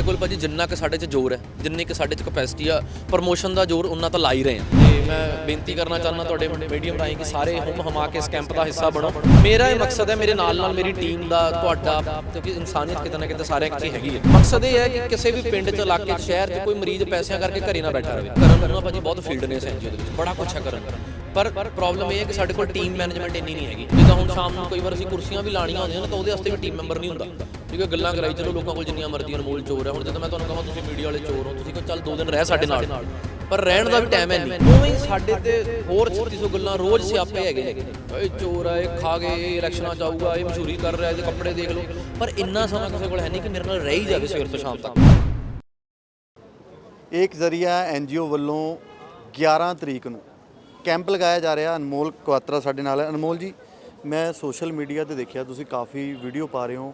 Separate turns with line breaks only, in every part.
ਸਾਡੇ ਕੋਲ ਭਾਜੀ ਜਿੰਨਾ ਕਿ ਸਾਡੇ 'ਚ ਜ਼ੋਰ ਹੈ, ਜਿੰਨੀ ਕਿ ਸਾਡੇ 'ਚ ਕਪੈਸਿਟੀ ਆ ਪ੍ਰੋਮੋਸ਼ਨ ਦਾ ਜ਼ੋਰ ਉਹਨਾਂ ਤਾਂ ਲਾ ਹੀ ਰਹੇ ਆ ਤੇ ਮੈਂ ਬੇਨਤੀ ਕਰਨਾ ਚਾਹੁੰਦਾ ਤੁਹਾਡੇ ਮੀਡੀਅਮ ਰਾਹੀਂ ਕਿ ਸਾਰੇ ਹੁਮ ਹਮਾ ਕੇ ਇਸ ਕੈਂਪ ਦਾ ਹਿੱਸਾ ਬਣੋ। ਮੇਰਾ ਇਹ ਮਕਸਦ ਹੈ, ਮੇਰੇ ਨਾਲ ਨਾਲ ਮੇਰੀ ਟੀਮ ਦਾ, ਤੁਹਾਡਾ, ਕਿਉਂਕਿ ਇਨਸਾਨੀਅਤ ਕਿਤੇ ਨਾ ਕਿਤੇ ਸਾਰਿਆਂ 'ਚ ਹੈਗੀ ਹੈ। ਮਕਸਦ ਇਹ ਹੈ ਕਿ ਕਿਸੇ ਵੀ ਪਿੰਡ 'ਚ, ਇਲਾਕੇ 'ਚ, ਸ਼ਹਿਰ 'ਚ ਕੋਈ ਮਰੀਜ਼ ਪੈਸਿਆਂ ਕਰਕੇ ਘਰੇ ਨਾ ਬੈਠਾ ਰਹੇ। ਕਰਨ ਨੂੰ ਨਾ ਭਾਜੀ ਬਹੁਤ ਫੀਲਡ ਨੇ ਇਸ ਐਨਜੀਓ ਵਿੱਚ, ਬੜਾ ਕੁਛ ਹੈ ਕਰਨ ਪਰ ਪ੍ਰੋਬਲਮ ਇਹ ਹੈ ਕਿ ਸਾਡੇ ਕੋਲ ਟੀਮ ਮੈਨੇਜਮੈਂਟ ਇੰਨੀ ਨਹੀਂ ਹੈਗੀ। ਜਿੱਦਾਂ ਹੁਣ ਸ਼ਾਮ ਨੂੰ ਕਈ ਵਾਰ ਅਸੀਂ ਕੁਰਸੀਆਂ ਵੀ ਲਾਣੀਆਂ ਹੁੰਦੀਆਂ ਨੇ, ਤਾਂ ਉਹਦੇ ਵਾਸਤੇ ਵੀ ਟੀਮ ਮੈਂਬਰ ਨਹੀਂ ਹੁੰਦਾ। ਠੀਕ ਹੈ, ਗੱਲਾਂ ਕਰਾਈ, ਚਲੋ ਲੋਕਾਂ ਕੋਲ ਜਿੰਨੀਆਂ ਮਰਜ਼ੀ ਅਨਮੋਲ ਚੋਰ ਹੈ ਹੁਣ ਜਦੋਂ ਮੈਂ ਤੁਹਾਨੂੰ ਕਹਾਂ, ਤੁਸੀਂ ਮੀਡੀਆ ਵਾਲੇ ਚੋਰ ਹੋ, ਤੁਸੀਂ ਕਹੋ, ਚੱਲ ਦੋ ਦਿਨ ਰਹਿ ਸਾਡੇ ਨਾਲ। ਪਰ ਰਹਿਣ ਦਾ ਵੀ ਟਾਈਮ ਹੈ ਨਹੀਂ। ਉਵੇਂ ਹੀ ਸਾਡੇ ਤੇ ਹੋਰ 3600 ਗੱਲਾਂ ਰੋਜ਼ ਸਿਆਪੇ ਹੈਗੇ ਨੇ। ਇਹ ਚੋਰ ਆ, ਇਹ ਖਾ ਗਏ ਇਹ ਇਲੈਕਸ਼ਨਾਂ ਚ ਆਊਗਾ, ਇਹ ਮਸ਼ਹੂਰੀ ਕਰ ਰਿਹਾ, ਇਹਦੇ ਕੱਪੜੇ ਦੇਖ ਲਓ। ਪਰ ਇੰਨਾ ਸਮਾਂ ਕਿਸੇ ਕੋਲ ਹੈ ਨਹੀਂ ਕਿ ਮੇਰੇ ਨਾਲ ਰਹਿ ਹੀ ਜਾਵੇ ਸਵੇਰ ਤੋਂ ਸ਼ਾਮ ਤੱਕ।
ਇੱਕ ਜ਼ਰੀਆ ਐਨਜੀਓ ਵੱਲੋਂ 11 ਤਰੀਕ ਨੂੰ ਕੈਂਪ ਲਗਾਇਆ ਜਾ ਰਿਹਾ। ਅਨਮੋਲ ਕੁਆਤਰਾ ਸਾਡੇ ਨਾਲ ਹੈ। ਅਨਮੋਲ ਜੀ, ਮੈਂ ਸੋਸ਼ਲ ਮੀਡੀਆ ਤੇ ਦੇਖਿਆ, ਤੁਸੀਂ ਕਾਫੀ ਵੀਡੀਓ ਪਾ ਰਹੇ ਹੋ।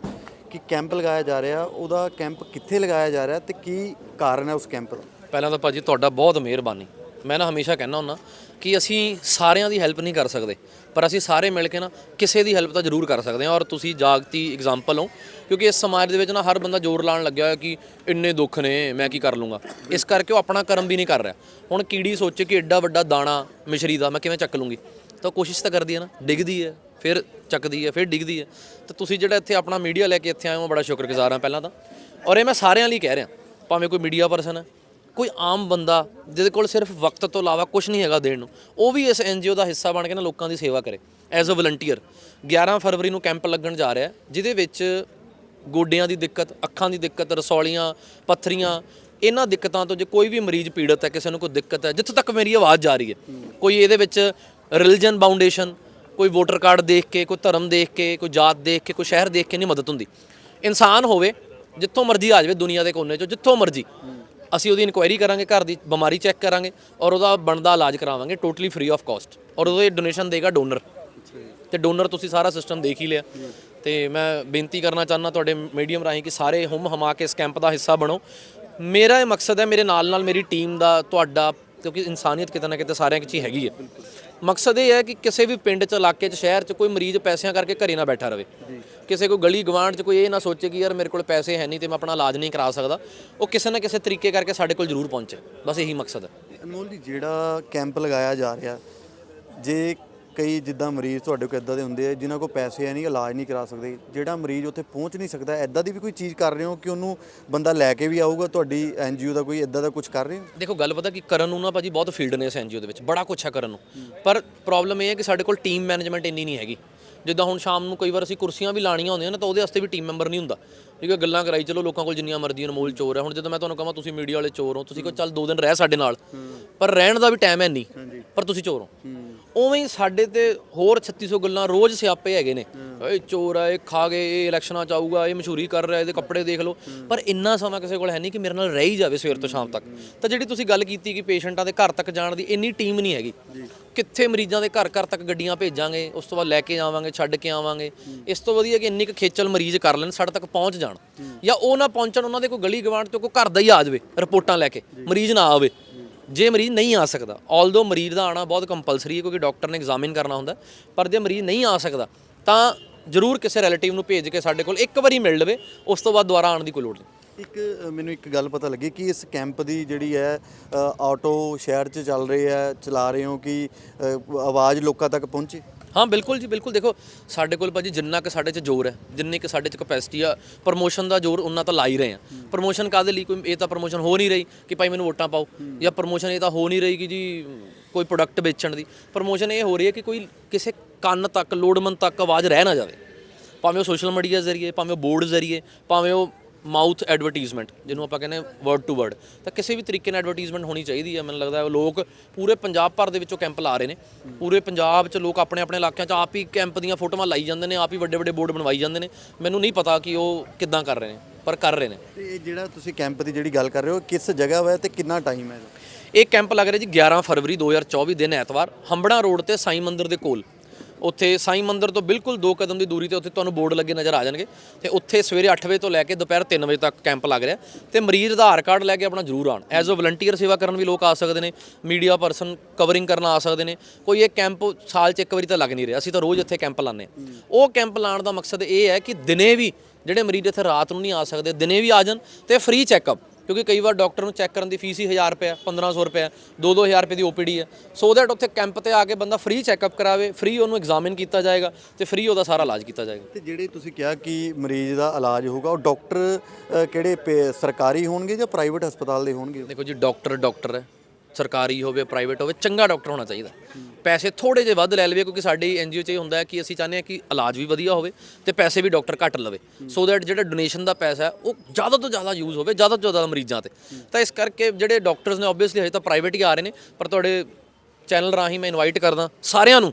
ਕਿ ਕੈਂਪ ਲਗਾਇਆ ਜਾ ਰਿਹਾ, ਉਹਦਾ ਕੈਂਪ ਕਿੱਥੇ ਲਗਾਇਆ ਜਾ ਰਿਹਾ ਤੇ ਕੀ ਕਾਰਨ ਹੈ ਉਸ ਕੈਂਪ ਦਾ?
ਪਹਿਲਾਂ ਤਾਂ ਭਾਜੀ ਤੁਹਾਡਾ ਬਹੁਤ ਮਿਹਰਬਾਨੀ। ਮੈਂ ਨਾ ਹਮੇਸ਼ਾ ਕਹਿੰਦਾ ਹੁੰਦਾ ਕਿ ਅਸੀਂ ਸਾਰਿਆਂ ਦੀ ਹੈਲਪ ਨਹੀਂ ਕਰ ਸਕਦੇ, ਪਰ ਅਸੀਂ ਸਾਰੇ ਮਿਲ ਕੇ ਨਾ ਕਿਸੇ ਦੀ ਹੈਲਪ ਤਾਂ ਜ਼ਰੂਰ ਕਰ ਸਕਦੇ ਹਾਂ। ਔਰ ਤੁਸੀਂ ਜਾਗਤੀ ਐਗਜ਼ਾਮਪਲ ਹੋ, ਕਿਉਂਕਿ ਇਸ ਸਮਾਜ ਦੇ ਵਿੱਚ ਨਾ ਹਰ ਬੰਦਾ ਜ਼ੋਰ ਲਾਉਣ ਲੱਗਿਆ ਹੋਇਆ ਕਿ ਇੰਨੇ ਦੁੱਖ ਨੇ, ਮੈਂ ਕੀ ਕਰ ਲੂੰਗਾ। ਇਸ ਕਰਕੇ ਉਹ ਆਪਣਾ ਕਰਮ ਵੀ ਨਹੀਂ ਕਰ ਰਿਹਾ। ਹੁਣ ਕੀੜੀ ਸੋਚੇ ਕਿ ਐਡਾ ਵੱਡਾ ਦਾਣਾ, ਮਿਸ਼ਰੀ ਦਾ ਮੈਂ ਕਿਵੇਂ ਚੱਕ ਲੂੰਗੀ? ਤਾਂ ਕੋਸ਼ਿਸ਼ ਤਾਂ ਕਰਦੀ ਹੈ ਨਾ, ਡਿੱਗਦੀ ਹੈ। ਫਿਰ ਚੱਕਦੀ ਹੈ, ਫਿਰ ਡਿੱਗਦੀ ਹੈ। ਤਾਂ ਤੁਸੀਂ ਜਿਹੜਾ ਇੱਥੇ ਆਪਣਾ ਮੀਡੀਆ ਲੈ ਕੇ ਇੱਥੇ ਆਏ ਹੋ ਬੜਾ ਸ਼ੁਕਰਗੁਜ਼ਾਰ ਹਾਂ ਪਹਿਲਾਂ ਤਾਂ। ਔਰ ਇਹ ਮੈਂ ਸਾਰਿਆਂ ਲਈ ਕਹਿ ਰਿਹਾ, ਭਾਵੇਂ ਕੋਈ ਮੀਡੀਆ ਪਰਸਨ ਹੈ, ਕੋਈ ਆਮ ਬੰਦਾ, ਜਿਹਦੇ ਕੋਲ ਸਿਰਫ ਵਕਤ ਤੋਂ ਇਲਾਵਾ ਕੁਝ ਨਹੀਂ ਹੈਗਾ ਦੇਣ ਨੂੰ, ਉਹ ਵੀ ਇਸ ਐਨਜੀਓ ਦਾ ਹਿੱਸਾ ਬਣ ਕੇ ਨਾ ਲੋਕਾਂ ਦੀ ਸੇਵਾ ਕਰੇ ਐਜ਼ ਅ ਵਲੰਟੀਅਰ 11 ਫਰਵਰੀ ਨੂੰ ਕੈਂਪ ਲੱਗਣ ਜਾ ਰਿਹਾ ਜਿਹਦੇ ਵਿੱਚ ਗੋਡਿਆਂ ਦੀ ਦਿੱਕਤ, ਅੱਖਾਂ ਦੀ ਦਿੱਕਤ, ਰਸੌਲੀਆਂ, ਪੱਥਰੀਆਂ, ਇਹਨਾਂ ਦਿੱਕਤਾਂ ਤੋਂ ਜੇ ਕੋਈ ਵੀ ਮਰੀਜ਼ ਪੀੜਤ ਹੈ, ਕਿਸੇ ਨੂੰ ਕੋਈ ਦਿੱਕਤ ਹੈ, ਜਿੱਥੋਂ ਤੱਕ ਮੇਰੀ ਆਵਾਜ਼ ਜਾ ਰਹੀ ਹੈ, ਕੋਈ ਇਹਦੇ ਵਿੱਚ ਰਿਲੀਜਨ ਬਾਉਂਡੇਸ਼ਨ ਕੋਈ ਵੋਟਰ ਕਾਰਡ ਦੇਖ ਕੇ, ਕੋਈ ਧਰਮ ਦੇਖ ਕੇ, ਕੋਈ ਜਾਤ ਦੇਖ ਕੇ, ਕੋਈ ਸ਼ਹਿਰ ਦੇਖ ਕੇ ਨਹੀਂ ਮਦਦ ਹੁੰਦੀ। ਇਨਸਾਨ ਹੋਵੇ, ਜਿੱਥੋਂ ਮਰਜ਼ੀ ਆ ਜਾਵੇ ਦੁਨੀਆ ਦੇ ਕੋਨੇ 'ਚੋਂ, ਜਿੱਥੋਂ ਮਰਜ਼ੀ। ਅਸੀਂ ਉਹਦੀ ਇਨਕੁਆਇਰੀ ਕਰਾਂਗੇ, ਘਰ ਦੀ ਬਿਮਾਰੀ ਚੈੱਕ ਕਰਾਂਗੇ ਔਰ ਉਹਦਾ ਬਣਦਾ ਇਲਾਜ ਕਰਾਵਾਂਗੇ ਟੋਟਲੀ ਫ੍ਰੀ ਆਫ ਕਾਸਟ ਔਰ ਉਹਦੇ ਡੋਨੇਸ਼ਨ ਦੇਗਾ ਡੋਨਰ ਤੇ ਡੋਨਰ ਤੁਸੀਂ ਸਾਰਾ ਸਿਸਟਮ ਦੇਖ ਹੀ ਲਿਆ। ਤੇ ਮੈਂ ਬੇਨਤੀ ਕਰਨਾ ਚਾਹੁੰਦਾ ਤੁਹਾਡੇ ਮੀਡੀਅਮ ਰਾਹੀਂ ਕਿ ਸਾਰੇ ਹੁਮ ਹਮਾ ਕੇ ਇਸ ਕੈਂਪ ਦਾ ਹਿੱਸਾ ਬਣੋ। ਮੇਰਾ ਇਹ ਮਕਸਦ ਹੈ, ਮੇਰੇ ਨਾਲ ਨਾਲ ਮੇਰੀ ਟੀਮ ਦਾ, ਤੁਹਾਡਾ, ਕਿਉਂਕਿ ਇਨਸਾਨੀਅਤ ਕਿਤੇ ਨਾ ਕਿਤੇ ਸਾਰਿਆਂ ਵਿੱਚ ਹੀ ਹੈਗੀ ਹੈ। ਮਕਸਦ ਇਹ ਹੈ ਕਿ ਕਿਸੇ ਵੀ ਪਿੰਡ 'ਚ ਇਲਾਕੇ 'ਚ ਸ਼ਹਿਰ 'ਚ ਕੋਈ ਮਰੀਜ਼ ਪੈਸਿਆਂ ਕਰਕੇ ਘਰੇ ਨਾ ਬੈਠਾ ਰਵੇ। ਕਿਸੇ ਕੋਈ ਗਲੀ ਗਵਾਂਢ 'ਚ ਕੋਈ ਇਹ ਨਾ ਸੋਚੇ ਕਿ ਯਾਰ ਮੇਰੇ ਕੋਲ ਪੈਸੇ ਹੈ ਨਹੀਂ ਤੇ ਮੈਂ ਆਪਣਾ ਇਲਾਜ ਨਹੀਂ ਕਰਾ ਸਕਦਾ। ਉਹ ਕਿਸੇ ਨਾ ਕਿਸੇ ਤਰੀਕੇ ਕਰਕੇ ਸਾਡੇ ਕੋਲ ਜ਼ਰੂਰ ਪਹੁੰਚੇ। ਬਸ ਇਹੀ ਮਕਸਦ ਹੈ।
ਅਨਮੋਲ ਜੀ ਜਿਹੜਾ ਕੈਂਪ ਲਗਾਇਆ ਜਾ ਰਿਹਾ ਜੇ ਕਈ ਜਿੱਦਾਂ ਮਰੀਜ਼ ਤੁਹਾਡੇ ਕੋਲ ਇਦਾਂ ਦੇ ਹੁੰਦੇ ਆ, ਜਿਨ੍ਹਾਂ ਕੋਲ ਪੈਸੇ ਹੈ ਨਹੀਂ ਇਲਾਜ ਨਹੀਂ ਕਰਾ ਸਕਦੇ। ਜਿਹੜਾ ਮਰੀਜ਼ ਉੱਥੇ ਪਹੁੰਚ ਨਹੀਂ ਸਕਦਾ ਐਦਾਂ ਦੀ ਵੀ ਕੋਈ ਚੀਜ਼ ਕਰ ਰਹੇ ਹੋ ਕਿ ਉਹਨੂੰ ਬੰਦਾ ਲੈ ਕੇ ਵੀ ਆਊਗਾ, ਤੁਹਾਡੀ ਐਨਜੀਓ ਦਾ ਕੋਈ ਇਦਾਂ ਦਾ ਕੁਝ ਕਰ ਰਹੇ ਹੋ?
ਦੇਖੋ, ਗੱਲ ਪਤਾ ਕਿ, ਕਰਨ ਨੂੰ ਨਾ ਭਾਜੀ ਬਹੁਤ ਫੀਲਡ ਨੇ ਇਸ ਐਨਜੀਓ ਦੇ ਵਿੱਚ, ਬੜਾ ਕੁਛ ਹੈ ਕਰਨ ਨੂੰ। ਪਰ ਪ੍ਰੋਬਲਮ ਇਹ ਹੈ ਕਿ ਸਾਡੇ ਕੋਲ ਟੀਮ ਮੈਨੇਜਮੈਂਟ ਇੰਨੀ ਨਹੀਂ ਹੈਗੀ। ਜਿੱਦਾਂ ਹੁਣ ਸ਼ਾਮ ਨੂੰ ਕਈ ਵਾਰ ਅਸੀਂ ਕੁਰਸੀਆਂ ਵੀ ਲਾਣੀਆਂ ਹੁੰਦੀਆਂ ਨੇ, ਤਾਂ ਉਹਦੇ ਵਾਸਤੇ ਵੀ ਟੀਮ ਮੈਂਬਰ ਨਹੀਂ ਹੁੰਦਾ। ਕਿਉਂਕਿ ਗੱਲਾਂ ਕਰਾਈ ਚਲੋ ਲੋਕਾਂ ਕੋਲ ਜਿੰਨੀਆਂ ਮਰਜ਼ੀ ਅਨਮੋਲ ਚੋਰ ਹੈ ਹੁਣ ਜਦੋਂ ਮੈਂ ਤੁਹਾਨੂੰ ਕਹਾਂ ਤੁਸੀਂ ਮੀਡੀਆ ਵਾਲੇ ਚੋਰ ਹੋ ਤੁਸੀਂ ਕਹੋ ਚੱਲ ਦੋ ਦਿਨ ਰਹਿ ਸਾਡੇ ਨਾਲ। ਪਰ ਰਹਿਣ ਦਾ ਵੀ ਟਾਈਮ ਹੈ ਨਹੀਂ ਪਰ ਤੁਸੀਂ ਚੋਰ ਹੋ। ਉਵੇਂ ਹੀ ਸਾਡੇ ਤੇ ਹੋਰ 3600 ਗੱਲਾਂ ਰੋਜ਼ ਸਿਆਪੇ ਹੈਗੇ ਨੇ। ਓਏ ਚੋਰ ਆ ਇਹ ਖਾ ਗਏ ਇਹ ਇਲੈਕਸ਼ਨਾਂ ਚ ਆਊਗਾ ਇਹ ਮਸ਼ਹੂਰੀ ਕਰ ਰਿਹਾ ਇਹਦੇ ਕੱਪੜੇ ਦੇਖ ਲਓ। ਪਰ ਇੰਨਾ ਸਮਾਂ ਕਿਸੇ ਕੋਲ ਹੈ ਨਹੀਂ ਕਿ ਮੇਰੇ ਨਾਲ ਰਹਿ ਹੀ ਜਾਵੇ ਸਵੇਰ ਤੋਂ ਸ਼ਾਮ ਤੱਕ। ਤਾਂ ਜਿਹੜੀ ਤੁਸੀਂ ਗੱਲ ਕੀਤੀ ਕਿ ਪੇਸ਼ੈਂਟਾਂ ਦੇ ਘਰ ਤੱਕ ਜਾਣ ਦੀ ਇੰਨੀ ਟੀਮ ਨਹੀਂ ਹੈਗੀ। ਕਿੱਥੇ ਮਰੀਜ਼ਾਂ ਦੇ ਘਰ ਘਰ ਤੱਕ ਗੱਡੀਆਂ ਭੇਜਾਂਗੇ ਉਸ ਤੋਂ ਬਾਅਦ ਲੈ ਕੇ ਜਾਵਾਂਗੇ ਛੱਡ ਕੇ ਆਵਾਂਗੇ। ਇਸ ਤੋਂ ਵਧੀਆ ਕਿ ਇੰਨੀ ਕੁ ਖੇਚਲ ਮਰੀਜ਼ ਕਰ ਲੈਣ ਸਾਡੇ ਤੱਕ ਪਹੁੰਚ ਜਾਣ। ਜਾਂ ਉਹ ਨਾ ਪਹੁੰਚਣ, ਉਹਨਾਂ ਦੇ ਕੋਈ ਗਲੀ ਗਵਾਂਢ ਤੋਂ ਕੋਈ ਘਰ ਦਾ ਹੀ ਆ ਜਾਵੇ, ਰਿਪੋਰਟਾਂ ਲੈ ਕੇ, ਮਰੀਜ਼ ਨਾ ਆਵੇ। ਜੇ ਮਰੀਜ਼ ਨਹੀਂ ਆ ਸਕਦਾ ਆਲਦੋ ਮਰੀਜ਼ ਦਾ ਆਣਾ ਬਹੁਤ ਕੰਪਲਸਰੀ ਹੈ, ਕਿਉਂਕਿ ਡਾਕਟਰ ਨੇ ਐਗਜ਼ਾਮਿਨ ਕਰਨਾ ਹੁੰਦਾ, ਪਰ ਜੇ ਮਰੀਜ਼ ਨਹੀਂ ਆ ਸਕਦਾ, ਤਾਂ ਜ਼ਰੂਰ ਕਿਸੇ ਰਿਲੇਟਿਵ ਨੂੰ ਭੇਜ ਕੇ ਸਾਡੇ ਕੋਲ ਇੱਕ ਵਾਰੀ ਮਿਲ ਲਵੇ, ਉਸ ਤੋਂ ਬਾਅਦ ਦੁਬਾਰਾ ਆਉਣ ਦੀ ਕੋਈ ਲੋੜ ਨਹੀਂ।
ਇੱਕ, ਮੈਨੂੰ ਇੱਕ ਗੱਲ ਪਤਾ ਲੱਗੀ ਕਿ ਇਸ ਕੈਂਪ ਦੀ ਜਿਹੜੀ ਹੈ ਆਟੋ ਸ਼ਹਿਰ 'ਚ ਚੱਲ ਰਹੇ ਹੈ, ਚਲਾ ਰਹੇ ਹੋ ਕਿ ਆਵਾਜ਼ ਲੋਕਾਂ ਤੱਕ ਪਹੁੰਚੇ?
ਹਾਂ ਬਿਲਕੁਲ ਜੀ ਬਿਲਕੁਲ। ਦੇਖੋ ਸਾਡੇ ਕੋਲ ਭਾਜੀ ਜਿੰਨਾ ਕਿ ਸਾਡੇ 'ਚ ਜ਼ੋਰ ਹੈ ਜਿੰਨੀ ਕਿ ਸਾਡੇ 'ਚ ਕਪੈਸਿਟੀ ਆ ਪ੍ਰੋਮੋਸ਼ਨ ਦਾ ਜ਼ੋਰ ਉਹਨਾਂ ਤਾਂ ਲਾ ਹੀ ਰਹੇ ਆ। ਪ੍ਰੋਮੋਸ਼ਨ ਕਾਦੇ ਲਈ? ਕੋਈ ਇਹ ਤਾਂ ਪ੍ਰੋਮੋਸ਼ਨ ਹੋ ਨਹੀਂ ਰਹੀ ਕਿ ਭਾਈ ਮੈਨੂੰ ਵੋਟਾਂ ਪਾਓ ਜਾਂ ਪ੍ਰੋਮੋਸ਼ਨ ਇਹ ਤਾਂ ਹੋ ਨਹੀਂ ਰਹੀ ਕਿ ਜੀ ਕੋਈ ਪ੍ਰੋਡਕਟ ਵੇਚਣ ਦੀ। ਪ੍ਰੋਮੋਸ਼ਨ ਇਹ ਹੋ ਰਹੀ ਹੈ ਕਿ ਕੋਈ ਕਿਸੇ ਕੰਨ ਤੱਕ ਲੋੜਮੰਦ ਤੱਕ ਆਵਾਜ਼ ਰਹਿ ਨਾ ਜਾਵੇ। ਭਾਵੇਂ ਉਹ ਸੋਸ਼ਲ ਮੀਡੀਆ ਜ਼ਰੀਏ ਭਾਵੇਂ ਉਹ ਬੋਰਡ ਜ਼ਰੀਏ ਭਾਵੇਂ ਉਹ ਮਾਊਥ ਐਡਵਰਟਾਈਜ਼ਮੈਂਟ ਜਿਹਨੂੰ ਆਪਾਂ ਕਹਿੰਦੇ ਵਰਡ ਟੂ ਵਰਡ ਤਾਂ ਕਿਸੇ ਵੀ ਤਰੀਕੇ ਨਾਲ ਐਡਵਰਟਾਈਜ਼ਮੈਂਟ ਹੋਣੀ ਚਾਹੀਦੀ ਹੈ ਮੈਨੂੰ ਲੱਗਦਾ ਹੈ ਲੋਕ ਪੂਰੇ ਪੰਜਾਬ ਭਰ ਦੇ ਵਿੱਚੋਂ ਕੈਂਪ ਲਾ ਰਹੇ ਨੇ। ਪੂਰੇ ਪੰਜਾਬ 'ਚ ਲੋਕ ਆਪਣੇ ਆਪਣੇ ਇਲਾਕਿਆਂ 'ਚ ਆਪ ਹੀ ਕੈਂਪ ਦੀਆਂ ਫੋਟੋਆਂ ਲਾਈ ਜਾਂਦੇ ਨੇ ਆਪ ਹੀ ਵੱਡੇ ਵੱਡੇ ਬੋਰਡ ਬਣਵਾਈ ਜਾਂਦੇ ਨੇ। ਮੈਨੂੰ ਨਹੀਂ ਪਤਾ ਕਿ ਉਹ ਕਿੱਦਾਂ ਕਰ ਰਹੇ ਨੇ ਪਰ ਕਰ ਰਹੇ ਨੇ।
ਤੇ ਇਹ ਜਿਹੜਾ ਤੁਸੀਂ ਕੈਂਪ ਦੀ ਜਿਹੜੀ ਗੱਲ ਕਰ ਰਹੇ ਹੋ ਕਿਸ ਜਗ੍ਹਾ ਵਾ ਤੇ ਕਿੰਨਾ ਟਾਈਮ ਹੈ?
ਇਹ ਕੈਂਪ ਲੱਗ ਰਿਹਾ ਜੀ 11 ਫਰਵਰੀ 2024 ਦਿਨ ਐਤਵਾਰ ਹੰਬੜਾ ਰੋਡ ਤੇ ਸਾਈ ਮੰਦਿਰ ਦੇ ਕੋਲ। ਉੱਥੇ ਸਾਈ ਮੰਦਿਰ ਤੋਂ ਬਿਲਕੁਲ 2 ਕਦਮ ਦੀ ਦੂਰੀ ਤੇ ਉੱਥੇ ਤੁਹਾਨੂੰ ਬੋਰਡ ਲੱਗੇ ਨਜ਼ਰ ਆ ਜਾਣਗੇ। ਤੇ ਉੱਥੇ ਸਵੇਰੇ 8 ਵਜੇ ਤੋਂ ਲੈ ਕੇ ਦੁਪਹਿਰ 3 ਵਜੇ ਤੱਕ ਕੈਂਪ ਲੱਗ ਰਿਹਾ। ਤੇ ਮਰੀਜ਼ ਆਧਾਰ ਕਾਰਡ ਲੈ ਕੇ ਆਪਣਾ ਜ਼ਰੂਰ ਆਣ ਐਜ਼ ਅ ਵਲੰਟੀਅਰ ਸੇਵਾ ਕਰਨ ਵੀ ਲੋਕ ਆ ਸਕਦੇ ਨੇ ਮੀਡੀਆ ਪਰਸਨ ਕਵਰਿੰਗ ਕਰਨ ਆ ਸਕਦੇ ਨੇ। ਕੋਈ ਇਹ ਕੈਂਪ ਸਾਲ 'ਚ ਇੱਕ ਵਾਰੀ ਤਾਂ ਲੱਗ ਨਹੀਂ ਰਿਹਾ। ਅਸੀਂ ਤਾਂ ਰੋਜ਼ ਇੱਥੇ ਕੈਂਪ ਲਾਉਂਦੇ ਹਾਂ। ਉਹ ਕੈਂਪ ਲਾਉਣ ਦਾ ਮਕਸਦ ਇਹ ਹੈ ਕਿ ਦਿਨੇ ਵੀ ਜਿਹੜੇ ਮਰੀਜ਼ ਇੱਥੇ ਰਾਤ ਨੂੰ ਨਹੀਂ ਆ ਸਕਦੇ, ਦਿਨੇ ਵੀ ਆ ਜਾਣ ਤੇ ਫ੍ਰੀ ਚੈੱਕਅਪ ਕਿਉਂਕਿ ਕਈ ਵਾਰ ਡਾਕਟਰ ਨੂੰ ਚੈੱਕ ਕਰਨ ਦੀ ਫੀਸ ਹੀ 1000 ਰੁਪਏ 1500 ਰੁਪਏ 2-2000 ਰੁਪਏ ਦੀ ਓਪੀਡੀ ਹੈ ਸੋ ਦੈਟ ਉੱਥੇ ਕੈਂਪ ਤੇ ਆ ਕੇ ਬੰਦਾ ਫ੍ਰੀ ਚੈੱਕਅਪ ਕਰਾਵੇ ਫ੍ਰੀ ਉਹਨੂੰ ਐਗਜ਼ਾਮਿਨ ਕੀਤਾ ਜਾਏਗਾ ਤੇ ਫ੍ਰੀ ਉਹਦਾ ਸਾਰਾ ਇਲਾਜ ਕੀਤਾ ਜਾਏਗਾ।
ਤੇ ਜਿਹੜੇ ਤੁਸੀਂ ਕਿਹਾ ਕਿ ਮਰੀਜ਼ ਦਾ ਇਲਾਜ ਹੋਊਗਾ ਉਹ ਡਾਕਟਰ ਕਿਹੜੇ ਸਰਕਾਰੀ ਹੋਣਗੇ ਜਾਂ ਪ੍ਰਾਈਵੇਟ ਹਸਪਤਾਲ ਦੇ ਹੋਣਗੇ?
ਦੇਖੋ ਜੀ ਡਾਕਟਰ ਡਾਕਟਰ ਹੈ। ਸਰਕਾਰੀ ਹੋਵੇ ਪ੍ਰਾਈਵੇਟ ਹੋਵੇ, ਚੰਗਾ ਡਾਕਟਰ ਹੋਣਾ ਚਾਹੀਦਾ। ਪੈਸੇ ਥੋੜੇ ਜਿਹੇ ਵੱਧ ਲੈ ਲਵੇ, ਕਿਉਂਕਿ ਸਾਡੀ ਐਨਜੀਓ 'ਚ ਇਹ ਹੁੰਦਾ ਹੈ ਕਿ ਅਸੀਂ ਚਾਹੁੰਦੇ ਹਾਂ ਕਿ ਇਲਾਜ ਵੀ ਵਧੀਆ ਹੋਵੇ ਤੇ ਪੈਸੇ ਵੀ ਡਾਕਟਰ ਘੱਟ ਲਵੇ। ਸੋ ਦੈਟ ਜਿਹੜਾ ਡੋਨੇਸ਼ਨ ਦਾ ਪੈਸਾ ਹੈ, ਉਹ ਜ਼ਿਆਦਾ ਤੋਂ ਜ਼ਿਆਦਾ ਯੂਜ਼ ਹੋਵੇ, ਜ਼ਿਆਦਾ ਤੋਂ ਜ਼ਿਆਦਾ ਮਰੀਜ਼ਾਂ ਤੇ। ਤਾਂ ਇਸ ਕਰਕੇ ਜਿਹੜੇ ਡਾਕਟਰਸ ਨੇ ਆਬਵੀਅਸਲੀ ਹਜੇ ਤਾਂ ਪ੍ਰਾਈਵੇਟ ਹੀ ਆ ਰਹੇ ਨੇ, ਪਰ ਤੁਹਾਡੇ ਚੈਨਲ ਰਾਹੀਂ ਮੈਂ ਇਨਵਾਈਟ ਕਰਦਾ ਸਾਰਿਆਂ ਨੂੰ,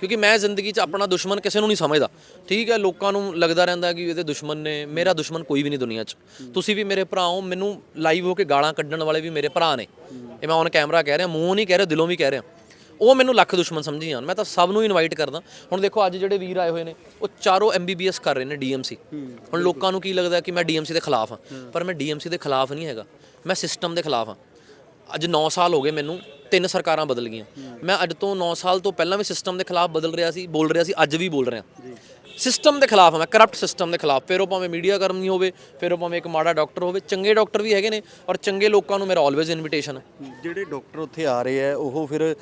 ਕਿਉਂਕਿ ਮੈਂ ਜ਼ਿੰਦਗੀ 'ਚ ਆਪਣਾ ਦੁਸ਼ਮਣ ਕਿਸੇ ਨੂੰ ਨਹੀਂ ਸਮਝਦਾ। ਠੀਕ ਹੈ, ਲੋਕਾਂ ਨੂੰ ਲੱਗਦਾ ਰਹਿੰਦਾ ਕਿ ਇਹਦੇ ਦੁਸ਼ਮਣ ਨੇ, ਮੇਰਾ ਦੁਸ਼ਮਣ ਕੋਈ ਵੀ ਨਹੀਂ ਦੁਨੀਆ 'ਚ। ਤੁਸੀਂ ਵੀ ਮੇਰੇ ਭਰਾ ਹੋ, ਮੈਨੂੰ ਲਾਈਵ ਹੋ ਕੇ ਗਾਲਾਂ ਕੱਢਣ ਵਾਲੇ ਵੀ ਮੇਰੇ ਭਰਾ ਨੇ। ਇਹ ਮੈਂ ਔਨ ਕੈਮਰਾ ਕਹਿ ਰਿਹਾ, ਮੂੰਹ ਨਹੀਂ ਕਹਿ ਰਿਹਾ, ਦਿਲੋਂ ਵੀ ਕਹਿ ਰਿਹਾ। ਉਹ ਮੈਨੂੰ ਲੱਖ ਦੁਸ਼ਮਣ ਸਮਝੀ ਜਾਣ ਮੈਂ ਤਾਂ ਸਭ ਨੂੰ ਇਨਵਾਈਟ ਕਰਦਾ। ਹੁਣ ਦੇਖੋ, ਅੱਜ ਜਿਹੜੇ ਵੀਰ ਆਏ ਹੋਏ ਨੇ, ਉਹ ਚਾਰੋਂ ਐਮਬੀਬੀਐਸ ਕਰ ਰਹੇ ਨੇ ਡੀਐਮਸੀ ਹੁਣ ਲੋਕਾਂ ਨੂੰ ਕੀ ਲੱਗਦਾ ਕਿ ਮੈਂ ਡੀਐਮਸੀ ਦੇ ਖਿਲਾਫ ਹਾਂ, ਪਰ ਮੈਂ ਡੀਐਮਸੀ ਦੇ ਖਿਲਾਫ ਨਹੀਂ ਹੈਗਾ। ਮੈਂ ਸਿਸਟਮ ਦੇ ਖਿਲਾਫ ਹਾਂ। ਅੱਜ 9 ਸਾਲ ਹੋ ਗਏ ਮੈਨੂੰ ਤਿੰਨ ਸਰਕਾਰਾਂ ਬਦਲ ਗਈਆਂ। ਮੈਂ ਅੱਜ ਤੋਂ 9 ਸਾਲ ਤੋਂ ਪਹਿਲਾਂ ਵੀ ਸਿਸਟਮ ਦੇ ਖਿਲਾਫ ਬਦਲ ਰਿਹਾ ਸੀ ਬੋਲ ਰਿਹਾ ਸੀ ਅੱਜ ਵੀ ਬੋਲ ਰਿਹਾ। ਸਿਸਟਮ ਦੇ ਖਿਲਾਫ ਮੈਂ ਕਰਪਟ ਸਿਸਟਮ ਦੇ ਖਿਲਾਫ। ਫਿਰ ਉਹ ਭਾਵੇਂ ਮੀਡੀਆ ਕਰਮੀ ਹੋਵੇ ਫਿਰ ਉਹ ਭਾਵੇਂ ਇੱਕ ਮਾੜਾ ਡਾਕਟਰ ਹੋਵੇ ਚੰਗੇ ਡਾਕਟਰ ਵੀ ਹੈਗੇ ਨੇ ਔਰ ਚੰਗੇ ਲੋਕਾਂ ਨੂੰ ਮੇਰਾ ਆਲਵੇਜ਼ ਇਨਵੀਟੇਸ਼ਨ ਹੈ
ਜਿਹੜੇ ਡਾਕਟਰ ਉੱਥੇ ਆ ਰਹੇ ਆ ਉਹ ਫਿਰ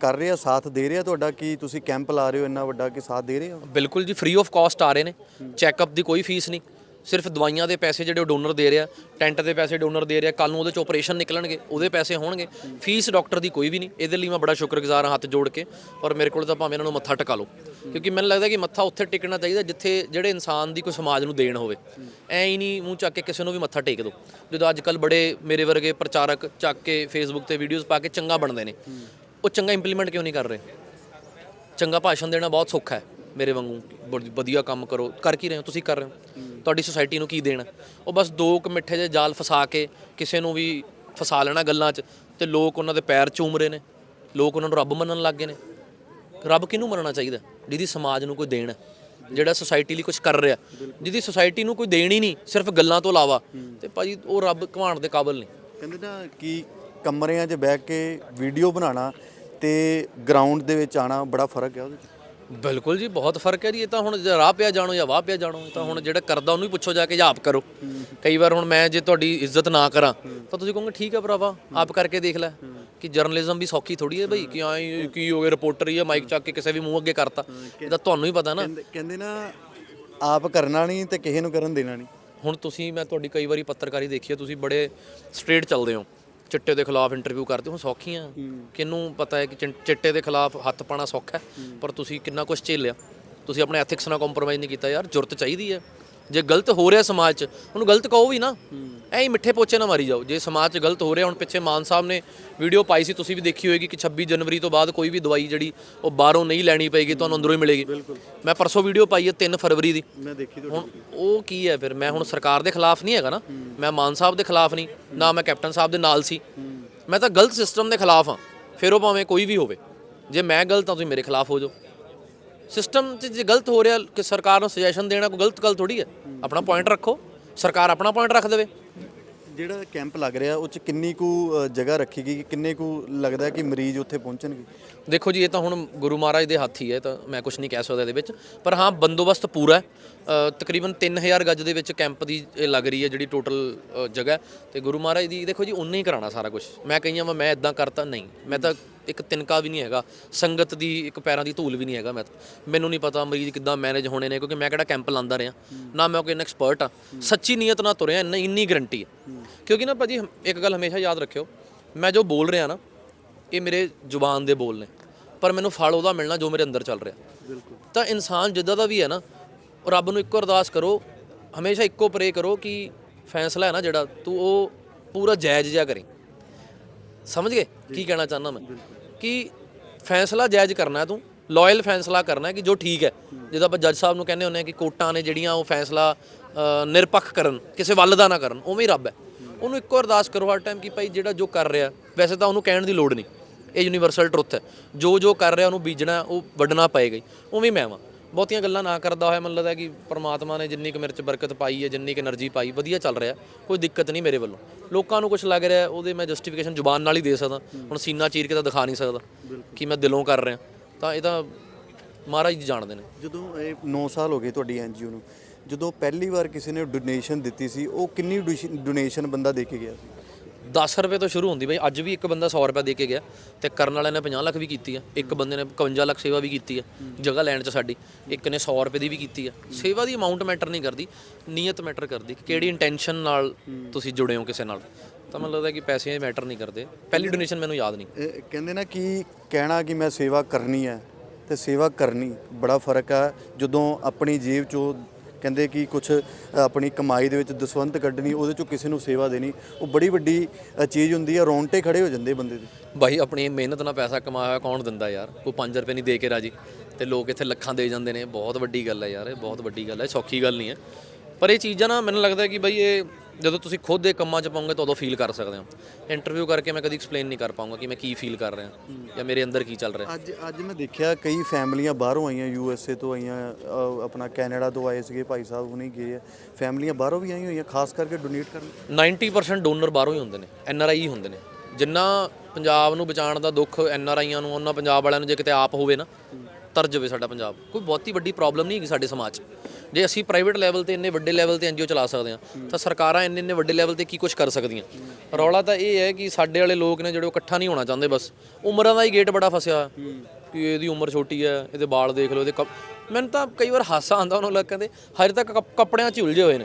ਕਰ ਰਹੇ ਆ ਸਾਥ ਦੇ ਰਹੇ ਆ ਤੁਹਾਡਾ ਕਿ ਤੁਸੀਂ ਕੈਂਪ ਲਾ ਰਹੇ ਹੋ ਇੰਨਾ ਵੱਡਾ ਕਿ ਸਾਥ ਦੇ ਰਹੇ ਹੋ?
ਬਿਲਕੁਲ ਜੀ ਫ੍ਰੀ ਆਫ ਕਾਸਟ ਆ ਰਹੇ ਨੇ। ਚੈੱਕਅਪ ਦੀ ਕੋਈ ਫੀਸ ਨਹੀਂ। ਸਿਰਫ ਦਵਾਈਆਂ ਦੇ ਪੈਸੇ ਜਿਹੜੇ ਉਹ ਡੋਨਰ ਦੇ ਰਿਹਾ ਟੈਂਟ ਦੇ ਪੈਸੇ ਡੋਨਰ ਦੇ ਰਿਹਾ ਕੱਲ ਨੂੰ ਉਹਦੇ ਚ ਆਪਰੇਸ਼ਨ ਨਿਕਲਣਗੇ, ਉਹਦੇ ਪੈਸੇ ਹੋਣਗੇ। ਫੀਸ ਡਾਕਟਰ ਦੀ ਕੋਈ ਵੀ ਨਹੀਂ, ਇਹਦੇ ਲਈ ਮੈਂ ਬੜਾ ਸ਼ੁਕਰਗੁਜ਼ਾਰ ਹਾਂ ਹੱਥ ਜੋੜ ਕੇ, ਔਰ ਮੇਰੇ ਕੋਲ ਤਾਂ ਭਾਵੇਂ ਇਹਨਾਂ ਨੂੰ ਮੱਥਾ ਟਿਕਾ ਲਓ। ਕਿਉਂਕਿ ਮੈਨੂੰ ਲੱਗਦਾ ਕਿ ਮੱਥਾ ਉੱਥੇ ਟਿਕਣਾ ਚਾਹੀਦਾ, ਜਿੱਥੇ ਜਿਹੜੇ ਇਨਸਾਨ ਦੀ ਕੋਈ ਸਮਾਜ ਨੂੰ ਦੇਣ ਹੋਵੇ। ਐ ਹੀ ਨਹੀਂ ਮੂੰਹ ਚੱਕ ਕੇ ਕਿਸੇ ਨੂੰ ਵੀ ਮੱਥਾ ਟੇਕ ਦਿਓ ਜਦੋਂ ਅੱਜ ਕੱਲ ਬੜੇ ਮੇਰੇ ਵਰਗੇ ਪ੍ਰਚਾਰਕ ਚੱਕ ਕੇ ਫੇਸਬੁੱਕ ਤੇ ਵੀਡੀਓਜ਼ ਪਾ ਕੇ ਚੰਗਾ ਬਣਦੇ ਨੇ, ਉਹ ਚੰਗਾ ਇੰਪਲੀਮੈਂਟ ਕਿਉਂ ਨਹੀਂ ਕਰ ਰਹੇ? ਚੰਗਾ ਭਾਸ਼ਣ ਦੇਣਾ ਬਹੁਤ ਸੌਖਾ ਹੈ। ਮੇਰੇ ਵਾਂਗੂ ਬੜੀ ਵਧੀਆ ਕੰਮ ਕਰੋ, ਕਰ ਕੀ ਰਹੇ ਹੋ? ਤੁਸੀਂ ਕਰ ਰਹੇ ਹੋ? ਤੁਹਾਡੀ ਸੁਸਾਇਟੀ ਨੂੰ ਕੀ ਦੇਣਾ? ਉਹ ਬਸ ਦੋ ਕੁ ਮਿੱਠੇ ਜਿਹੇ ਜਾਲ ਫਸਾ ਕੇ ਕਿਸੇ ਨੂੰ ਵੀ ਫਸਾ ਲੈਣਾ ਗੱਲਾਂ 'ਚ, ਤੇ ਲੋਕ ਉਹਨਾਂ ਦੇ ਪੈਰ ਚੂਮ ਰਹੇ ਨੇ। ਲੋਕ ਉਹਨਾਂ ਨੂੰ ਰੱਬ ਮੰਨਣ ਲੱਗ ਗਏ ਨੇ। ਰੱਬ ਕਿਹਨੂੰ ਮੰਨਣਾ ਚਾਹੀਦਾ? ਜਿਹਦੀ ਸਮਾਜ ਨੂੰ ਕੋਈ ਦੇਣ ਹੈ। ਜਿਹੜਾ ਸੁਸਾਇਟੀ ਲਈ ਕੁਝ ਕਰ ਰਿਹਾ। ਜਿਹਦੀ ਸੁਸਾਇਟੀ ਨੂੰ ਕੋਈ ਦੇਣ ਹੀ ਨਹੀਂ, ਸਿਰਫ ਗੱਲਾਂ ਤੋਂ ਇਲਾਵਾ। ਤੇ ਭਾਜੀ, ਉਹ ਰੱਬ ਘਵਾਣ ਦੇ ਕਾਬਿਲ ਨਹੀਂ।
ਕਹਿੰਦੇ ਨਾ ਕਿ ਕਮਰਿਆਂ 'ਚ ਬਹਿ ਕੇ ਵੀਡੀਓ ਬਣਾਉਣਾ ਤੇ ਗਰਾਊਂਡ ਦੇ ਵਿੱਚ ਆਣਾ ਬੜਾ ਫ਼ਰਕ ਹੈ ਉਹਦੇ 'ਚ।
ਬਿਲਕੁਲ ਜੀ ਬਹੁਤ ਫ਼ਰਕ ਹੈ ਜੀ ਇਹ ਤਾਂ ਹੁਣ ਰਾਹ ਪਿਆ ਜਾਣੋ ਜਾਂ ਵਾਹ ਪਿਆ ਜਾਣੋ ਇਹ ਤਾਂ ਹੁਣ ਜਿਹੜਾ ਕਰਦਾ ਉਹਨੂੰ ਹੀ ਪੁੱਛੋ ਜਾ ਕੇ ਜਾਂ ਆਪ ਕਰੋ। ਕਈ ਵਾਰ ਹੁਣ ਮੈਂ ਜੇ ਤੁਹਾਡੀ ਇੱਜ਼ਤ ਨਾ ਕਰਾਂ ਤਾਂ ਤੁਸੀਂ ਕਹੋਗੇ ਠੀਕ ਹੈ ਭਰਾਵਾ ਆਪ ਕਰਕੇ ਦੇਖ ਲੈ। ਕਿ ਜਰਨਲਿਜ਼ਮ ਵੀ ਸੌਖੀ ਥੋੜੀ ਹੈ ਬਈ ਕਿ ਆਏ ਕੀ ਹੋ ਗਿਆ ਰਿਪੋਰਟਰ ਹੀ ਆ ਮਾਈਕ ਚੱਕ ਕੇ ਕਿਸੇ ਵੀ ਮੂੰਹ ਅੱਗੇ ਕਰਤਾ। ਇਹ ਤਾਂ ਤੁਹਾਨੂੰ ਹੀ ਪਤਾ ਨਾ।
ਕਹਿੰਦੇ ਨਾ ਆਪ ਕਰਨਾ ਨਹੀਂ ਤੇ ਕਿਸੇ ਨੂੰ ਕਰਨ ਦੇਣਾ ਨਹੀਂ।
ਹੁਣ ਤੁਸੀਂ ਮੈਂ ਤੁਹਾਡੀ ਕਈ ਵਾਰੀ ਪੱਤਰਕਾਰੀ ਦੇਖੀ ਹੈ ਤੁਸੀਂ ਬੜੇ ਸਟ੍ਰੇਟ ਚੱਲਦੇ ਹੋ। ਚਿੱਟੇ ਦੇ ਖਿਲਾਫ ਇੰਟਰਵਿਊ ਕਰਦੇ ਹੋ ਸੌਖੀਆਂ। ਕਿਹਨੂੰ ਪਤਾ ਹੈ ਕਿ ਚਿੰ- ਚਿੱਟੇ ਦੇ ਖਿਲਾਫ ਹੱਥ ਪਾਣਾ ਸੌਖਾ ਹੈ ਪਰ ਤੁਸੀਂ ਕਿੰਨਾ ਕੁਝ ਝੇਲਿਆ। ਤੁਸੀਂ ਆਪਣੇ ਐਥਿਕਸ ਨਾਲ ਕੰਪਰੋਮਾਈਜ਼ ਨਹੀਂ ਕੀਤਾ ਯਾਰ ਜੁਰਤ ਚਾਹੀਦੀ ਹੈ। ਜੇ ਗਲਤ ਹੋ ਰਿਹਾ ਸਮਾਜ 'ਚ ਉਹਨੂੰ ਗਲਤ ਕਹੋ ਵੀ ਨਾ। ਐਂ ਹੀ ਮਿੱਠੇ ਪੋਚੇ ਨਾ ਮਾਰੀ ਜਾਓ। ਜੇ ਸਮਾਜ 'ਚ ਗਲਤ ਹੋ ਰਿਹਾ ਹੁਣ ਪਿੱਛੇ ਮਾਨ ਸਾਹਿਬ ਨੇ ਵੀਡੀਓ ਪਾਈ ਸੀ ਤੁਸੀਂ ਵੀ ਦੇਖੀ ਹੋਏਗੀ ਕਿ 26 ਜਨਵਰੀ ਤੋਂ ਬਾਅਦ ਕੋਈ ਵੀ ਦਵਾਈ ਜਿਹੜੀ ਉਹ ਬਾਹਰੋਂ ਨਹੀਂ ਲੈਣੀ ਪਏਗੀ ਤੁਹਾਨੂੰ ਅੰਦਰੋਂ ਹੀ ਮਿਲੇਗੀ। ਮੈਂ ਪਰਸੋਂ ਵੀਡੀਓ ਪਾਈ ਹੈ 3 ਫਰਵਰੀ ਦੀ।
ਮੈਂ ਦੇਖੀ
ਹੁਣ ਉਹ ਕੀ ਹੈ ਫਿਰ? ਮੈਂ ਹੁਣ ਸਰਕਾਰ ਦੇ ਖਿਲਾਫ ਨਹੀਂ ਹੈਗਾ ਨਾ। ਮੈਂ ਮਾਨ ਸਾਹਿਬ ਦੇ ਖਿਲਾਫ ਨਹੀਂ ਨਾ ਮੈਂ ਕੈਪਟਨ ਸਾਹਿਬ ਦੇ ਨਾਲ ਸੀ। ਮੈਂ ਤਾਂ ਗਲਤ ਸਿਸਟਮ ਦੇ ਖਿਲਾਫ ਹਾਂ। ਫਿਰ ਉਹ ਭਾਵੇਂ ਕੋਈ ਵੀ ਹੋਵੇ। ਜੇ ਮੈਂ ਗਲਤ ਹਾਂ ਤੁਸੀਂ ਮੇਰੇ ਖਿਲਾਫ ਹੋ ਜਾਓ। ਸਿਸਟਮ 'ਚ ਜੇ ਗਲਤ ਹੋ ਰਿਹਾ ਕਿ ਸਰਕਾਰ ਨੂੰ ਸੁਜੈਸ਼ਨ ਦੇਣਾ ਕੋਈ ਗਲਤ ਗੱਲ ਥੋੜੀ ਹੈ। ਆਪਣਾ ਪੁਆਇੰਟ ਰੱਖੋ। ਸਰਕਾਰ ਆਪਣਾ ਪੁਆਇੰਟ ਰੱਖ ਦੇਵੇ।
ਜਿਹੜਾ ਕੈਂਪ ਲੱਗ ਰਿਹਾ ਉਹ 'ਚ ਕਿੰਨੀ ਕੁ ਜਗ੍ਹਾ ਰੱਖੀ ਗਈ? ਕਿੰਨੇ ਕੁ ਲੱਗਦਾ ਕਿ ਮਰੀਜ਼ ਉੱਥੇ ਪਹੁੰਚਣਗੇ?
ਦੇਖੋ ਜੀ ਇਹ ਤਾਂ ਹੁਣ ਗੁਰੂ ਮਹਾਰਾਜ ਦੇ ਹੱਥ ਹੀ ਹੈ ਤਾਂ ਮੈਂ ਕੁਝ ਨਹੀਂ ਕਹਿ ਸਕਦਾ ਇਹਦੇ ਵਿੱਚ। ਪਰ ਹਾਂ ਬੰਦੋਬਸਤ ਪੂਰਾ ਹੈ। ਅ, ਤਕਰੀਬਨ 3000 ਗੱਜ ਦੇ ਵਿੱਚ ਕੈਂਪ ਦੀ ਲੱਗ ਰਹੀ ਹੈ ਜਿਹੜੀ ਟੋਟਲ ਜਗ੍ਹਾ ਤੇ ਗੁਰੂ ਮਹਾਰਾਜ ਦੀ ਦੇਖੋ ਜੀ ਉਹਨੇ ਹੀ ਕਰਾਣਾ ਸਾਰਾ ਕੁਝ ਮੈਂ ਕਹੀਆਂ ਵਾ ਮੈਂ ਇਦਾਂ ਕਰਤਾ ਨਹੀਂ। ਮੈਂ ਤਾਂ ਇੱਕ ਤਿਨਕਾ ਵੀ ਨਹੀਂ ਹੈਗਾ। ਸੰਗਤ ਦੀ ਇੱਕ ਪੈਰਾਂ ਦੀ ਧੂਲ ਵੀ ਨਹੀਂ ਹੈਗਾ ਮੈਂ ਮੈਨੂੰ ਨਹੀਂ ਪਤਾ ਮਰੀਜ਼ ਕਿੱਦਾਂ ਮੈਨੇਜ ਹੋਣੇ ਨੇ ਕਿਉਂਕਿ ਮੈਂ ਕਿਹੜਾ ਕੈਂਪ ਲਾਉਂਦਾ ਰਿਹਾ। ਨਾ ਮੈਂ ਕੋਈ ਐਕਸਪਰਟ ਆ। ਸੱਚੀ ਨੀਅਤ ਨਾਲ ਤੁਰਿਆ ਇੰਨੀ ਇੰਨੀ ਗਰੰਟੀ ਹੈ। ਕਿਉਂਕਿ ਨਾ ਭਾਜੀ ਇੱਕ ਗੱਲ ਹਮੇਸ਼ਾ ਯਾਦ ਰੱਖਿਓ ਮੈਂ ਜੋ ਬੋਲ ਰਿਹਾ ਨਾ ਇਹ ਮੇਰੇ ਜ਼ੁਬਾਨ ਦੇ ਬੋਲ ਨੇ ਪਰ ਮੈਨੂੰ ਫਲ ਉਹਦਾ ਮਿਲਣਾ ਜੋ ਮੇਰੇ ਅੰਦਰ ਚੱਲ ਰਿਹਾ।
ਬਿਲਕੁਲ।
ਤਾਂ ਇਨਸਾਨ ਜਿੱਦਾਂ ਦਾ ਵੀ ਹੈ ਨਾ ਰੱਬ ਨੂੰ ਇੱਕੋ ਅਰਦਾਸ ਕਰੋ ਹਮੇਸ਼ਾ ਇੱਕੋ ਪ੍ਰੇ ਕਰੋ ਕਿ ਫੈਸਲਾ ਹੈ ਨਾ ਜਿਹੜਾ ਤੂੰ ਉਹ ਪੂਰਾ ਜਾਇਜ਼ ਜਿਹਾ ਕਰੀ। ਸਮਝ ਗਏ? ਕੀ ਕਹਿਣਾ ਚਾਹੁੰਦਾ ਮੈਂ? ਕਿ ਫੈਸਲਾ ਜਾਇਜ਼ ਕਰਨਾ ਹੈ ਤੂੰ ਲਾਇਲ ਫੈਸਲਾ ਕਰਨਾ ਹੈ ਕਿ ਜੋ ਠੀਕ ਹੈ। ਜਦੋਂ ਆਪਾਂ ਜੱਜ ਸਾਹਿਬ ਨੂੰ ਕਹਿੰਦੇ ਹੁੰਦੇ ਆ ਕਿ ਕੋਰਟਾਂ ਨੇ ਜਿਹੜੀਆਂ ਉਹ ਫੈਸਲਾ ਨਿਰਪੱਖ ਕਰਨ ਕਿਸੇ ਵੱਲ ਦਾ ਨਾ ਕਰਨ ਉਵੇਂ ਹੀ ਰੱਬ ਹੈ। ਉਹਨੂੰ ਇੱਕੋ ਅਰਦਾਸ ਕਰੋ ਹਰ ਟਾਈਮ ਕਿ ਭਾਈ ਜਿਹੜਾ ਜੋ ਕਰ ਰਿਹਾ ਵੈਸੇ ਤਾਂ ਉਹਨੂੰ ਕਹਿਣ ਦੀ ਲੋੜ ਨਹੀਂ। ਇਹ ਯੂਨੀਵਰਸਲ ਟਰੁੱਥ ਹੈ। ਜੋ ਜੋ ਕਰ ਰਿਹਾ ਉਹਨੂੰ ਬੀਜਣਾ ਉਹ ਵੱਢਣਾ ਪਏਗਾ ਉਵੇਂ ਮੈਂ ਵਾਂ। ਬਹੁਤੀਆਂ ਗੱਲਾਂ ਨਾ ਕਰਦਾ ਹੋਇਆ ਮੈਨੂੰ ਲੱਗਦਾ ਕਿ ਪਰਮਾਤਮਾ ਨੇ ਜਿੰਨੀ ਕੁ ਮੇਰੇ 'ਚ ਬਰਕਤ ਪਾਈ ਹੈ ਜਿੰਨੀ ਕੁ એનર્ਜੀ ਪਾਈ ਵਧੀਆ ਚੱਲ ਰਿਹਾ। ਕੋਈ ਦਿੱਕਤ ਨਹੀਂ ਮੇਰੇ ਵੱਲੋਂ। ਲੋਕਾਂ ਨੂੰ ਕੁਝ ਲੱਗ ਰਿਹਾ ਉਹਦੇ ਮੈਂ ਜਸਟੀਫਿਕੇਸ਼ਨ ਜ਼ੁਬਾਨ ਨਾਲ ਹੀ ਦੇ ਸਕਦਾ। ਹੁਣ ਸੀਨਾ ਚੀਰ ਕੇ ਤਾਂ ਦਿਖਾ ਨਹੀਂ ਸਕਦਾ ਕਿ ਮੈਂ ਦਿਲੋਂ ਕਰ ਰਿਹਾ। ਤਾਂ ਇਹ ਤਾਂ ਮਹਾਰਾਜ ਜੀ ਜਾਣਦੇ ਨੇ।
ਜਦੋਂ ਇਹ 9 ਸਾਲ ਹੋ ਗਏ ਤੁਹਾਡੀ ਐਨਜੀਓ ਨੂੰ ਜਦੋਂ ਪਹਿਲੀ ਵਾਰ ਕਿਸੇ ਨੇ ਡੋਨੇਸ਼ਨ ਦਿੱਤੀ ਸੀ ਉਹ ਕਿੰਨੀ ਡੋਨੇਸ਼ਨ ਬੰਦਾ ਦੇ ਕੇ ਗਿਆ ਸੀ?
10 ਰੁਪਏ ਤੋਂ ਸ਼ੁਰੂ ਹੁੰਦੀ ਬਈ ਅੱਜ ਵੀ ਇੱਕ ਬੰਦਾ 100 ਰੁਪਏ ਦੇ ਕੇ ਗਿਆ ਤੇ ਕਰਨ ਵਾਲਿਆਂ ਨੇ 50 ਲੱਖ ਵੀ ਕੀਤੀ ਆ ਇੱਕ ਬੰਦੇ ਨੇ 51 ਲੱਖ ਸੇਵਾ ਵੀ ਕੀਤੀ ਆ ਜਗ੍ਹਾ ਲੈਣ ਚ ਸਾਡੀ ਇੱਕ ਨੇ 100 ਰੁਪਏ ਦੀ ਵੀ ਕੀਤੀ ਆ। ਸੇਵਾ ਦੀ ਅਮਾਉਂਟ ਮੈਟਰ ਨਹੀਂ ਕਰਦੀ ਨੀਅਤ ਮੈਟਰ ਕਰਦੀ ਕਿ ਕਿਹੜੀ ਇੰਟੈਂਸ਼ਨ ਨਾਲ ਤੁਸੀਂ ਜੁੜੇ ਹੋ ਕਿਸੇ ਨਾਲ। ਤਾਂ ਮੈਨੂੰ ਲੱਗਦਾ ਕਿ ਪੈਸੇ ਮੈਟਰ ਨਹੀਂ ਕਰਦੇ ਪਹਿਲੀ ਡੋਨੇਸ਼ਨ ਮੈਨੂੰ ਯਾਦ ਨਹੀਂ।
ਕਹਿੰਦੇ ਨਾ ਕਿ ਕਹਿਣਾ ਕਿ ਮੈਂ ਸੇਵਾ ਕਰਨੀ ਹੈ ਤੇ ਸੇਵਾ ਕਰਨੀ ਬੜਾ ਫ਼ਰਕ ਆ। ਜਦੋਂ ਆਪਣੀ ਜੇਬ ਚੋਂ ਕਹਿੰਦੇ ਕਿ ਕੁਝ ਆਪਣੀ ਕਮਾਈ ਦੇ ਵਿੱਚ ਦਸਵੰਤ ਕੱਢਣੀ, ਉਹਦੇ ਚੋਂ ਕਿਸੇ ਨੂੰ ਸੇਵਾ ਦੇਣੀ, ਉਹ ਬੜੀ ਵੱਡੀ ਚੀਜ਼ ਹੁੰਦੀ ਹੈ ਰੌਂਟੇ ਖੜੇ ਹੋ ਜਾਂਦੇ ਬੰਦੇ ਦੇ।
ਬਾਈ, ਆਪਣੀ ਮਿਹਨਤ ਨਾਲ ਪੈਸਾ ਕਮਾਇਆ ਹੋਇਆ ਕੌਣ ਦਿੰਦਾ ਯਾਰ? ਕੋਈ 5 ਰੁਪਏ ਨਹੀਂ ਦੇ ਕੇ ਰਾਜੀ। ਤੇ ਲੋਕ ਇੱਥੇ ਲੱਖਾਂ ਦੇ ਜਾਂਦੇ ਨੇ। ਬਹੁਤ ਵੱਡੀ ਗੱਲ ਹੈ ਯਾਰ, ਇਹ ਬਹੁਤ ਵੱਡੀ ਗੱਲ ਹੈ ਸੌਖੀ ਗੱਲ ਨਹੀਂ ਹੈ ਪਰ ਇਹ ਚੀਜ਼ਾਂ ਨਾ ਮੈਨੂੰ ਲੱਗਦਾ ਕਿ ਬਈ ਇਹ ਜਦੋਂ ਤੁਸੀਂ ਖੁਦ ਦੇ ਕੰਮਾਂ 'ਚ ਪਾਉਂਗੇ ਤਾਂ ਉਦੋਂ ਫੀਲ ਕਰ ਸਕਦੇ ਹੋ। ਇੰਟਰਵਿਊ ਕਰਕੇ ਮੈਂ ਕਦੀ ਐਕਸਪਲੇਨ ਨਹੀਂ ਕਰ ਪਾਉਂਗਾ ਕਿ ਮੈਂ ਕੀ ਫੀਲ ਕਰ ਰਿਹਾ ਜਾਂ ਮੇਰੇ ਅੰਦਰ ਕੀ ਚੱਲ ਰਿਹਾ।
ਅੱਜ ਅੱਜ ਮੈਂ ਦੇਖਿਆ ਕਈ ਫੈਮਲੀਆਂ ਬਾਹਰੋਂ ਆਈਆਂ ਯੂ ਐਸ ਏ ਤੋਂ ਆਈਆਂ ਆਪਣਾ ਕੈਨੇਡਾ ਤੋਂ ਆਏ ਸੀਗੇ ਭਾਈ ਸਾਹਿਬ ਹੁਣੀ ਗਏ ਆ। ਫੈਮਲੀਆਂ ਬਾਹਰੋਂ ਵੀ ਆਈਆਂ ਹੋਈਆਂ ਖਾਸ ਕਰਕੇ ਡੋਨੇਟ ਕਰਨ।
90% ਡੋਨਰ ਬਾਹਰੋਂ ਹੀ ਹੁੰਦੇ ਨੇ ਐਨ ਆਰ ਆਈ ਹੀ ਹੁੰਦੇ ਨੇ। ਜਿੰਨਾ ਪੰਜਾਬ ਨੂੰ ਬਚਾਉਣ ਦਾ ਦੁੱਖ ਐਨ ਆਰ ਆਈਆਂ ਨੂੰ ਉਹਨਾਂ ਪੰਜਾਬ ਵਾਲਿਆਂ ਨੂੰ ਜੇ ਕਿਤੇ ਆਪ ਹੋਵੇ ਨਾ ਤਰ ਜਾਵੇ ਸਾਡਾ ਪੰਜਾਬ। ਕੋਈ ਬਹੁਤੀ ਵੱਡੀ ਪ੍ਰੋਬਲਮ ਨਹੀਂ ਹੈਗੀ ਸਾਡੇ ਸਮਾਜ 'ਚ। ਜੇ ਅਸੀਂ ਪ੍ਰਾਈਵੇਟ ਲੈਵਲ ਤੇ ਇੰਨੇ ਵੱਡੇ ਲੈਵਲ ਤੇ ਐਨਜੀਓ ਚਲਾ ਸਕਦੇ ਹਾਂ, ਤਾਂ ਸਰਕਾਰਾਂ ਇੰਨੇ ਇੰਨੇ ਵੱਡੇ ਲੈਵਲ ਤੇ ਕੀ ਕੁਝ ਕਰ ਸਕਦੀਆਂ? ਰੌਲਾ ਤਾਂ ਇਹ ਹੈ ਕਿ ਸਾਡੇ ਵਾਲੇ ਲੋਕ ਨੇ ਜਿਹੜੇ ਉਹ ਇਕੱਠਾ ਨਹੀਂ ਹੋਣਾ ਚਾਹੁੰਦੇ ਬਸ। ਉਮਰਾਂ ਦਾ ਹੀ ਗੇਟ ਬੜਾ ਫਸਿਆ। ਹੋਇਆ ਕਿ ਇਹਦੀ ਉਮਰ ਛੋਟੀ ਹੈ, ਇਹਦੇ ਵਾਲ ਦੇਖ ਲਓ, ਇਹਦੇ ਕੱਪ- ਮੈਨੂੰ ਤਾਂ ਕਈ ਵਾਰ ਹਾਸਾ ਆਉਂਦਾ ਉਹਨਾਂ ਲੋਕਾਂ ਕਹਿੰਦੇ ਹਜੇ ਤੱਕ ਕੱਪੜਿਆਂ 'ਚ ਹੀ ਉਲਝੇ ਹੋਏ ਨੇ।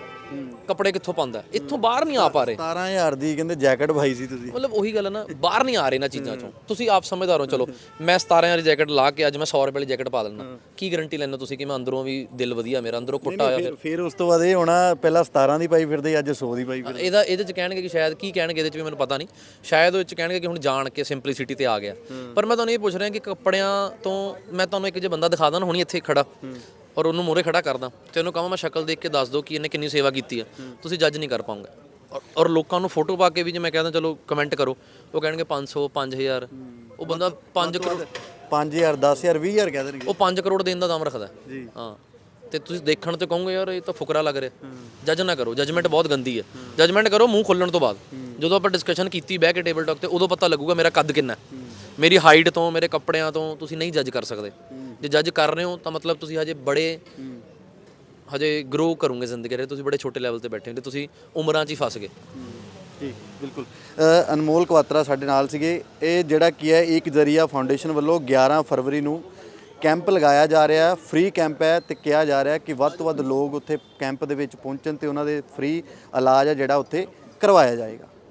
ਕੱਪੜੇ ਕਿੱਥੋਂ ਪਾਉਂਦਾ? ਇੱਥੋਂ ਬਾਹਰ ਨਹੀਂ ਆ ਪਾ ਰਹੇ।
17000 ਦੀ ਕਹਿੰਦੇ ਜੈਕਟ ਭਾਈ ਸੀ ਤੁਸੀਂ।
ਮਤਲਬ ਉਹੀ ਗੱਲ ਹੈ ਨਾ ਬਾਹਰ ਨਹੀਂ ਆ ਰਹੇ ਨਾ ਚੀਜ਼ਾਂ ਚੋਂ। ਤੁਸੀਂ ਆਪ ਸਮਝਦਾਰ ਹੋ ਚਲੋ ਮੈਂ 17000 ਦੀ ਜੈਕਟ ਲਾ ਕੇ ਅੱਜ ਮੈਂ 100 ਰੁਪਏ ਵਾਲੀ ਜੈਕਟ ਪਾ ਲੈਣਾ ਕੀ ਗਾਰੰਟੀ ਲੈਣਾ ਤੁਸੀਂ ਕਿ ਮੈਂ ਅੰਦਰੋਂ ਵੀ ਦਿਲ ਵਧੀਆ ਮੇਰਾ ਅੰਦਰੋਂ ਖੁੱਟਾ ਹੋਇਆ
ਫਿਰ ਫਿਰ? ਉਸ ਤੋਂ ਬਾਅਦ ਇਹ ਹੋਣਾ ਪਹਿਲਾਂ 17 ਦੀ ਪਾਈ ਫਿਰਦੇ ਅੱਜ 100 ਦੀ ਪਾਈ ਫਿਰਦੇ।
ਇਹਦਾ ਇਹਦੇ ਚ ਕਹਿਣਗੇ ਕਿ ਸ਼ਾਇਦ ਕੀ ਕਹਿਣਗੇ ਇਹਦੇ ਚ ਵੀ ਮੈਨੂੰ ਪਤਾ ਨਹੀਂ। ਸ਼ਾਇਦ ਉਹ ਚ ਕਹਿਣਗੇ ਕਿ ਹੁਣ ਜਾਣ ਕੇ ਸਿੰਪਲਿਸਿਟੀ ਤੇ ਆ ਗਿਆ। ਪਰ ਮੈਂ ਤੁਹਾਨੂੰ ਇਹ ਪੁੱਛ ਰਿਹਾ ਕਿ ਕੱਪੜਿਆਂ ਤੋਂ ਮੈਂ ਤੁਹਾਨੂੰ ਇੱਕ ਜੇ ਬੰਦਾ ਦਿਖਾ ਦਾਂ ਹੁਣੀ ਇੱਥੇ ਖੜਾ। ਔਰ ਉਹਨੂੰ ਮੂਹਰੇ ਖੜਾ ਕਰਦਾ। ਤੇ ਉਹਨੂੰ ਕਹਾਂ ਮੈਂ ਸ਼ਕਲ ਦੇਖ ਕੇ ਦੱਸ ਦਿਓ ਕਿ ਇਹਨੇ ਕਿੰਨੀ ਸੇਵਾ ਕੀਤੀ ਆ। ਤੁਸੀਂ ਜੱਜ ਨਹੀਂ ਕਰ ਪਾਉਂਗੇ। ਔਰ- ਲੋਕਾਂ ਨੂੰ ਫੋਟੋ ਪਾ ਕੇ ਵੀ ਜੇ ਮੈਂ ਕਹਿੰਦਾ ਚਲੋ ਕਮੈਂਟ ਕਰੋ। ਉਹ ਕਹਿਣਗੇ 500 5000 ਉਹ ਬੰਦਾ 5 ਕਰੋੜ
5000 10000 20000 ਕਹਿ ਦੇਣਗੇ
ਉਹ 5 ਕਰੋੜ ਦੇਣ ਦਾ ਦਾਮ ਰੱਖਦਾ।
ਜੀ।
ਹਾਂ। ਤੇ ਤੁਸੀਂ ਦੇਖਣ ਤੇ ਕਹੋਗੇ ਯਾਰ ਇਹ ਤਾਂ ਫੁਕਰਾ ਲੱਗ ਰਿਹਾ। ਜੱਜ ਨਾ ਕਰੋ। ਜਜਮੈਂਟ ਬਹੁਤ ਗੰਦੀ ਹੈ। ਜਜਮੈਂਟ ਕਰੋ ਮੂੰਹ ਖੋਲਣ ਤੋਂ ਬਾਅਦ। ਜਦੋਂ ਆਪਾਂ ਡਿਸਕਸ਼ਨ ਕੀਤੀ ਬਹਿ ਕੇ ਟੇਬਲ ਟਾਕ ਤੇ ਉਦੋਂ ਪਤਾ ਲੱਗੂਗਾ ਮੇਰਾ ਕੱਦ ਕਿੰਨਾ ਹੈ। ਮੇਰੀ ਹਾਈਟ ਤੋਂ ਮੇਰੇ ਕੱਪੜਿਆਂ ਤੋਂ ਤੁਸੀਂ ਨਹੀਂ ਜੱਜ ਕਰ ਸਕਦੇ। ਜੇ ਜੱਜ ਕਰ ਰਹੇ ਹੋ ਤਾਂ ਮਤਲਬ ਤੁਸੀਂ ਹਜੇ ਬੜੇ ਹਜੇ ਗਰੋ ਕਰੋਗੇ ਜ਼ਿੰਦਗੀ ਦੇ ਤੁਸੀਂ ਬੜੇ ਛੋਟੇ ਲੈਵਲ ਤੇ ਬੈਠੇ ਹੋ ਤੇ ਤੁਸੀਂ ਉਮਰਾਂ 'ਚ ਹੀ ਫਸ ਗਏ।
ਜੀ ਬਿਲਕੁਲ। ਅਨਮੋਲ ਕਵਾਤਰਾ ਸਾਡੇ ਨਾਲ ਸੀਗੇ। ਇਹ ਜਿਹੜਾ ਕੀ ਹੈ ਇੱਕ ਜ਼ਰੀਆ ਫਾਊਂਡੇਸ਼ਨ ਵੱਲੋਂ 11 ਫਰਵਰੀ ਨੂੰ ਕੈਂਪ ਲਗਾਇਆ ਜਾ ਰਿਹਾ ਹੈ। ਫ੍ਰੀ ਕੈਂਪ ਹੈ ਤੇ ਕਿਹਾ ਜਾ ਰਿਹਾ ਕਿ ਵੱਧ ਤੋਂ ਵੱਧ ਲੋਕ ਉੱਥੇ ਕੈਂਪ ਦੇ ਵਿੱਚ ਪਹੁੰਚਣ ਤੇ ਉਹਨਾਂ ਦੇ ਫ੍ਰੀ ਇਲਾਜ ਹੈ ਜਿਹੜਾ ਉੱਥੇ ਕਰਵਾਇਆ ਜਾਏਗਾ।